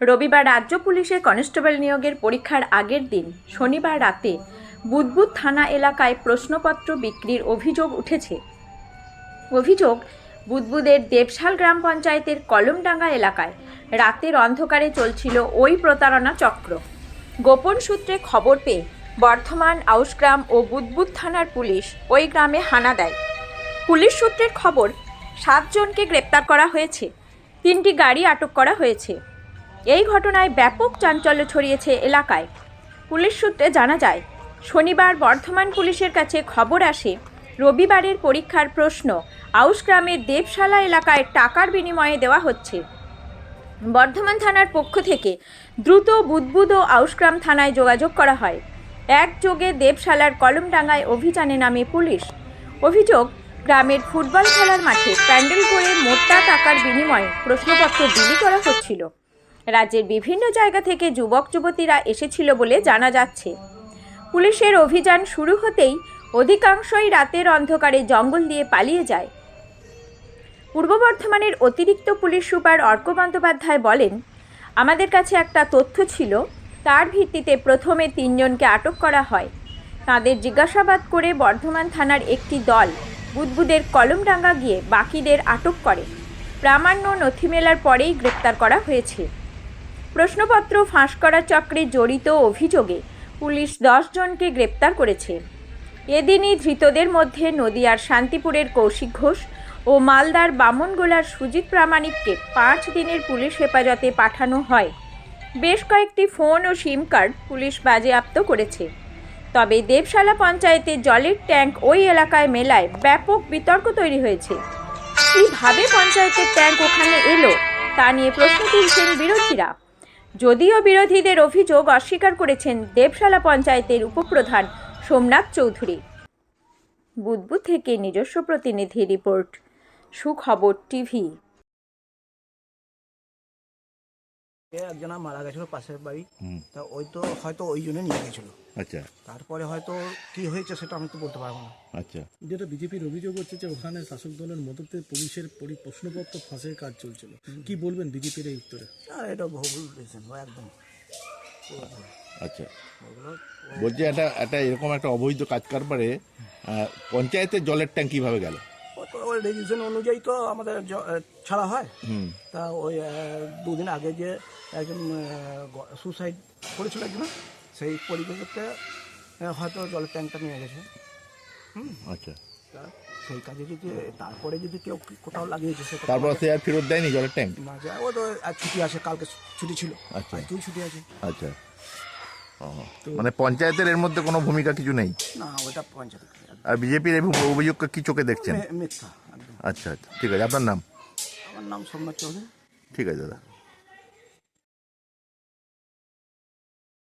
রবিবার রাজ্য পুলিশের কনস্টেবল নিয়োগের পরীক্ষার আগের দিন শনিবার রাতে বুদবুদ থানা এলাকায় প্রশ্নপত্র বিক্রির অভিযোগ উঠেছে। অভিযোগ, বুদবুদের দেবশাল গ্রাম পঞ্চায়েতের কলমডাঙ্গা এলাকায় রাতের অন্ধকারে চলছিল ওই প্রতারণা চক্র। গোপন সূত্রে খবর পেয়ে বর্ধমান আউসগ্রাম ও বুদবুদ থানার পুলিশ ওই গ্রামে হানা দেয়। পুলিশ সূত্রের খবর, সাতজনকে গ্রেপ্তার করা হয়েছে। তিনটি গাড়ি আটক করা হয়েছে। এই ঘটনায় ব্যাপক চাঞ্চল্য ছড়িয়েছে এলাকায়। পুলিশ সূত্রে জানা যায়, শনিবার বর্ধমান পুলিশের কাছে খবর আসে, রবিবারের পরীক্ষার প্রশ্ন আউস গ্রামের দেবশালা এলাকায় টাকার বিনিময়ে দেওয়া হচ্ছে। বর্ধমান থানার পক্ষ থেকে দ্রুত বুদবুদ ও আউসগ্রাম থানায় যোগাযোগ করা হয়। একযোগে দেবশালার কলমডাঙ্গায় অভিযানে নামে পুলিশ। অভিযোগ, গ্রামের ফুটবল খেলার মাঠে প্যান্ডেল করে মোটা টাকার বিনিময়ে প্রশ্নপত্র বিলি করা হচ্ছিল। রাজ্যের বিভিন্ন জায়গা থেকে যুবক, যুবতীরা এসেছিল বলে জানা যাচ্ছে। পুলিশের অভিযান শুরু হতেই অধিকাংশই রাতের অন্ধকারে জঙ্গল দিয়ে পালিয়ে যায়। পূর্ব বর্ধমানের অতিরিক্ত পুলিশ সুপার অর্ক বন্দ্যোপাধ্যায় বলেন, আমাদের কাছে একটা তথ্য ছিল, তার ভিত্তিতে প্রথমে তিনজনকে আটক করা হয়। তাদের জিজ্ঞাসাবাদ করে বর্ধমান থানার একটি দল বুদবুদের কলমডাঙ্গা গিয়ে বাকিদের আটক করে। প্রামাণ্য নথি মেলার পরেই গ্রেপ্তার করা হয়েছে। প্রশ্নপত্র ফাঁস করা চক্রে জড়িত অভিযোগে পুলিশ জনকে গ্রেপ্তার করেছে। এদিনই ধৃতদের মধ্যে নদিয়ার শান্তিপুরের কৌশিক ঘোষ ও মালদার বামনগোলার সুজিত প্রামাণিককে পাঁচ দিনের পুলিশ হেফাজতে পাঠানো হয়। বেশ কয়েকটি ফোন ও সিম কার্ড পুলিশ বাজেয়াপ্ত করেছে। তবে দেবশালা পঞ্চায়েতে জলের ট্যাঙ্ক ওই এলাকায় মেলায় ব্যাপক বিতর্ক তৈরি হয়েছে। কীভাবে পঞ্চায়েতের ট্যাঙ্ক ওখানে এলো তা নিয়ে প্রশ্ন তুলছেন বিরোধীরা। যদিও বিরোধীদের অভিযোগ অস্বীকার করেছেন দেবশালা পঞ্চায়েতের উপপ্রধান সোমনাথ চৌধুরী। বুদবুদ থেকে নিজস্ব প্রতিনিধি রিপোর্ট, সুখবর টিভি। একজনা মারা গেছিল পাশের বাড়ি হুম। তা ওই তো হয়তো ওই জন্য নিয়ে গেছিল। আচ্ছা। তারপরে হয়তো কি হয়েছে সেটা আমি তো বলতে পারব না। আচ্ছা। যেটা বিজেপির অভিযোগ হচ্ছে যে ওখানে শাসক দলের মদতে পুলিশের পরি- প্রশ্নপত্র ফাঁসের কাজ চলছিল। কি বলবেন বিজেপির এই উত্তরে? আর এটা ভুল ও একদম। আচ্ছা। বলছি একটা একটা এরকম একটা অবৈধ কাজ কারবারে পঞ্চায়েতের জলের ট্যাঙ্ক কীভাবে গেল? ওই রেজিস্ট্রেশন অনুযায়ী তো আমাদের ছাড়া হয়। হুম। তা ওই দুদিন আগে যে একজন সুসাইড করেছিল একজন সেই পরিপ্রেক্ষিতে হয়তো জলের ট্যাঙ্কটা নিয়ে গেছে। আচ্ছা। তা সেই কাজে যদি তারপরে যদি কেউ কোথাও লাগিয়েছে সেটা তারপর সে আর ফেরত দেয়নি জলের ট্যাঙ্ক না যায় ও তো আজ ছুটি আছে কালকে ছুটি ছিল। আচ্ছা। তুই ছুটি আছে। আচ্ছা। মানে পঞ্চায়েতের এর মধ্যে কোনো ভূমিকা কিছু নেই? না ওটা পঞ্চায়েত আর বিজেপির এই অভিযোগকে কি চোখে দেখছেন? মে- মিথ্যা একদম। আচ্ছা আচ্ছা ঠিক আছে আপনার নাম? আমার নাম সোমনাথ চৌধুরী। ঠিক আছে দাদা।